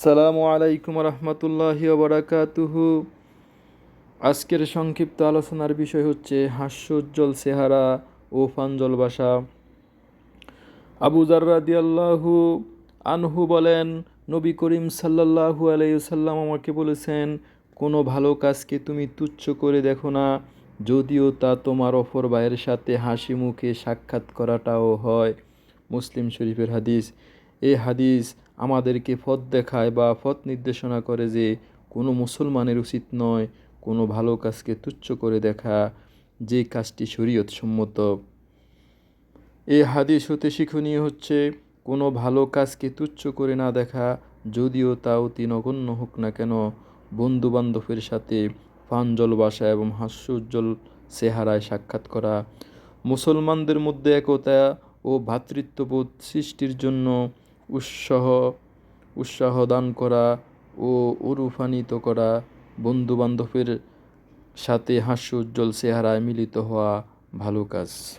আসসালামু আলাইকুম রহমতুল্লাহি বারাকাতুহু। আজকের সংক্ষিপ্ত আলোচনার বিষয় হচ্ছে হাস্যোজ্জ্বল চেহারা ও ফাঞ্জল বাসা। আবু জার্রাদিয়াল্লাহু আনহু বলেন, নবী করিম সাল্লাল্লাহু আলাইসাল্লাম আমাকে বলেছেন, কোনো ভালো কাজকে তুমি তুচ্ছ করে দেখো না, যদিও তা তোমার অপর ভাইয়ের সাথে হাসি মুখে সাক্ষাৎ করাটাও হয়। মুসলিম শরীফের হাদিস। এই হাদিস আমাদেরকে পথ দেখায় বা পথ নির্দেশনা করে যে কোনো মুসলমানের উচিত নয় কোনো ভালো কাজকে তুচ্ছ করে দেখা, যে কাজটি শরীয়ত সম্মত এই হাদিস হতে শিক্ষণীয় হচ্ছে, কোনো ভালো কাজকে তুচ্ছ করে না দেখা, যদিও তা অতি নগণ্য হোক না কেন বন্ধু বান্ধবের সাথে প্রাঞ্জল বাসা এবং হাস্যোজ্জ্বল চেহারায় সাক্ষাৎ করা, মুসলমানদের মধ্যে একতা ও ভ্রাতৃত্ববোধ সৃষ্টির জন্য উৎসাহ উৎসাহ দান করা ও অনুপ্রাণিত করা বন্ধুবান্ধবের সাথে হাস্য উজ্জ্বল চেহারায় মিলিত হওয়া ভালো কাজ।